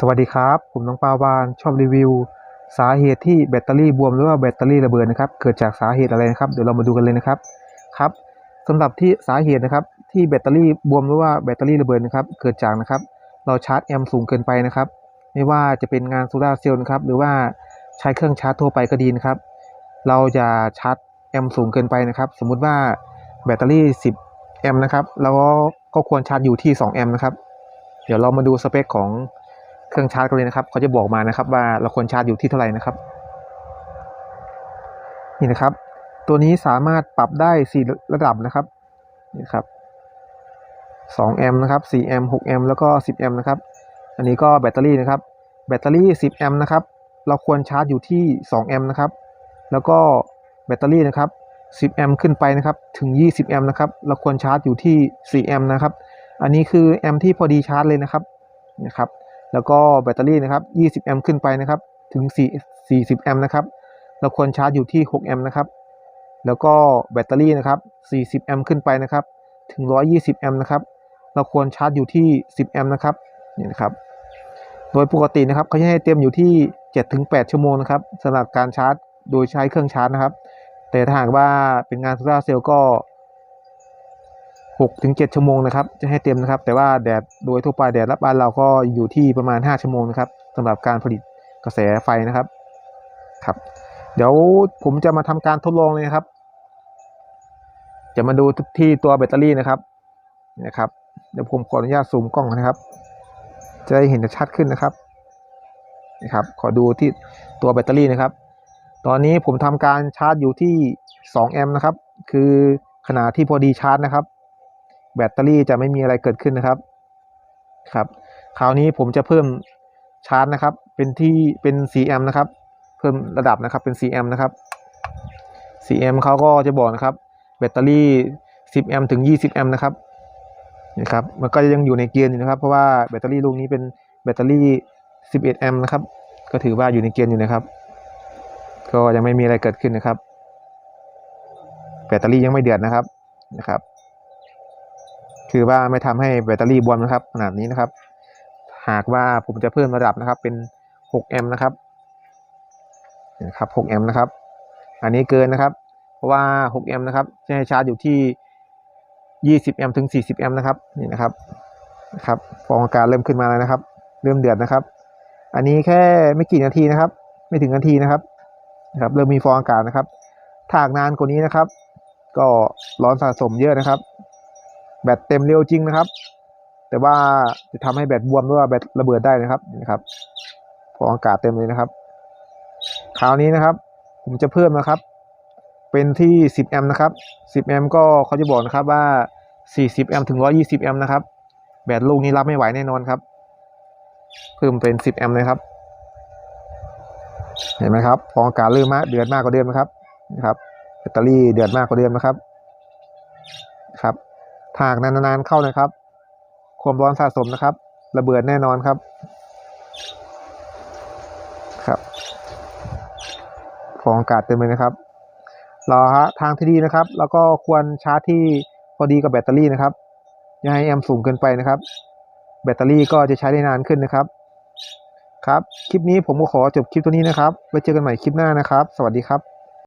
สวัสดีครับ ผมน้องปาวานชอบรีวิว สาเหตุที่แบตเตอรี่บวมหรือว่าแบตเตอรี่ระเบิดนะครับเกิดจากสาเหตุอะไรนะครับเดี๋ยวเรามาดูกันเลยนะครับครับสำหรับที่สาเหตุนะครับที่แบตเตอรี่บวมหรือว่าแบตเตอรี่ระเบิดนะครับเกิดจากนะครับเราชาร์จแอมป์สูงเกินไปนะครับไม่ว่าจะเป็นงานโซลาร์เซลล์นะครับหรือว่าใช้เครื่องชาร์จทั่วไปก็ดีนะครับ เราจะชาร์จแอมป์สูงเกินไปนะครับ สมมุติว่าแบตเตอรี่ 10 แอมป์นะครับเราก็ควรชาร์จอยู่ที่ 2 แอมป์นะครับ เดี๋ยวเรามาดูสเปคของ เครื่องชาร์จกันเลยนะครับเขาจะบอกมานะครับว่าเราควรชาร์จอยู่ที่เท่าไหร่นะครับ นี่นะครับ ตัวนี้สามารถปรับได้ 4 ระดับนะครับนี่ครับ2แอมป์นะครับ4แอมป์6แอมป์แล้วก็ 10แอมป์นะครับ อันนี้ก็แบตเตอรี่นะครับ แบตเตอรี่ 10แอมป์นะครับ เราควรชาร์จอยู่ที่2แอมป์นะครับ แล้วก็แบตเตอรี่นะครับ 10แอมป์ขึ้นไปนะครับ ถึง 20แอมป์นะครับ เราควรชาร์จอยู่ที่4แอมป์นะครับ อันนี้คือแอมป์ที่พอดีชาร์จเลยนะครับ นะครับ แล้วก็แบตเตอรี่นะครับ 20 แอมป์ขึ้นไปนะครับ ถึง 4 40 แอมป์นะครับ เราควรชาร์จอยู่ที่ 6 แอมป์นะครับ แล้วก็แบตเตอรี่นะครับ 40 แอมป์ขึ้นไปนะครับ ถึง 120 แอมป์นะครับ เราควรชาร์จอยู่ที่ 10 แอมป์นะครับ นี่นะครับ โดยปกตินะครับเขาจะให้เต็มอยู่ที่ 7-8 ชั่วโมงนะครับสำหรับการชาร์จ โดยใช้เครื่องชาร์จนะครับ แต่ถ้าหากว่าเป็นงานโซลาร์เซลล์ก็ 6-7ชั่วโมงนะครับจะให้เต็มนะครับ แต่ว่าแดดโดยทั่วไปแดดรับบ้านเราก็อยู่ที่ประมาณ 5 ชั่วโมงนะครับสำหรับการผลิตกระแสไฟนะครับครับ เดี๋ยวผมจะมาทำการทดลองเลยนะครับ จะมาดูที่ตัวแบตเตอรี่นะครับนะครับ เดี๋ยวผมขออนุญาตซูมกล้องนะครับ จะได้เห็นชัดขึ้นนะครับนะครับ ขอดูที่ตัวแบตเตอรี่นะครับ ตอนนี้ผมทำการชาร์จอยู่ที่ 2 แอมป์นะครับ คือขนาดที่พอดีชาร์จนะครับ แบตเตอรี่จะไม่มีอะไรเกิดขึ้นนะครับครับคราวนี้ผมจะเพิ่มชาร์จนะครับ เป็นที่เป็น4แอมป์นะครับ เพิ่มระดับนะครับเป็น4แอมป์นะครับ4แอมป์เขาก็จะบอกนะครับ แบตเตอรี่ 10แอมป์ถึง 20แอมป์นะครับนะครับ มันก็ยังอยู่ในเกณฑ์อยู่นะครับ เพราะว่าแบตเตอรี่ลูกนี้เป็นแบตเตอรี่ 11แอมป์นะครับ ก็ถือว่าอยู่ในเกณฑ์อยู่นะครับ ก็ยังไม่มีอะไรเกิดขึ้นนะครับ แบตเตอรี่ยังไม่เดือดนะครับนะครับ คือว่าไม่ทำให้แบตเตอรี่บวมนะครับ ขนาดนี้นะครับ หากว่าผมจะเพิ่มระดับนะครับ เป็น 6 แอมป์นะครับนะครับ 6 แอมป์นะครับ อันนี้เกินนะครับ เพราะว่า 6 แอมป์นะครับจะให้ชาร์จอยู่ที่ 20 แอมป์ถึง 40 แอมป์นะครับ นี่นะครับ นะครับฟองอากาศเริ่มขึ้นมาแล้วนะครับ เริ่มเดือดนะครับ อันนี้แค่ไม่กี่นาทีนะครับ ไม่ถึงนาทีนะครับ นะครับ เริ่มมีฟองอากาศนะครับถ้าหากนานกว่านี้นะครับ ก็ร้อนสะสมเยอะนะครับ แบตเต็มเร็วจริงนะครับ แต่ว่าจะทำให้แบตบวมหรือว่าแบตระเบิดได้นะครับนี่นะครับฟออากาศเต็มเลยนะครับ คราวนี้นะครับ ผมจะเพิ่มนะครับ เป็นที่ 10 แอมป์นะครับ 10 แอมป์ก็เขาจะบอกนะครับว่า 40 แอมป์ถึง 120 แอมป์นะครับ แบตลูกนี้รับไม่ไหวแน่นอนครับ เพิ่มเป็น 10 แอมป์เลยครับ เห็นไหมครับฟออากาศเริ่มมากเดือดมากกว่าเดิมนะครับนะครับแบตเตอรี่เดือดมากกว่าเดิมนะครับ ครับ ถาหากนานๆเข้านะครับ ความร้อนสะสมนะครับ ระเบิดแน่นอนครับ ครับฟองอากาศเต็มเลยนะครับรอฮะทางที่ดีนะครับ แล้วก็ควรชาร์จที่พอดีกับแบตเตอรี่นะครับ อย่าให้แอมป์สูงเกินไปนะครับ แบตเตอรี่ก็จะใช้ได้นานขึ้นนะครับ ครับ คลิปนี้ผมก็ขอจบคลิปตัวนี้นะครับ ไว้เจอกันใหม่คลิปหน้านะครับ สวัสดีครับ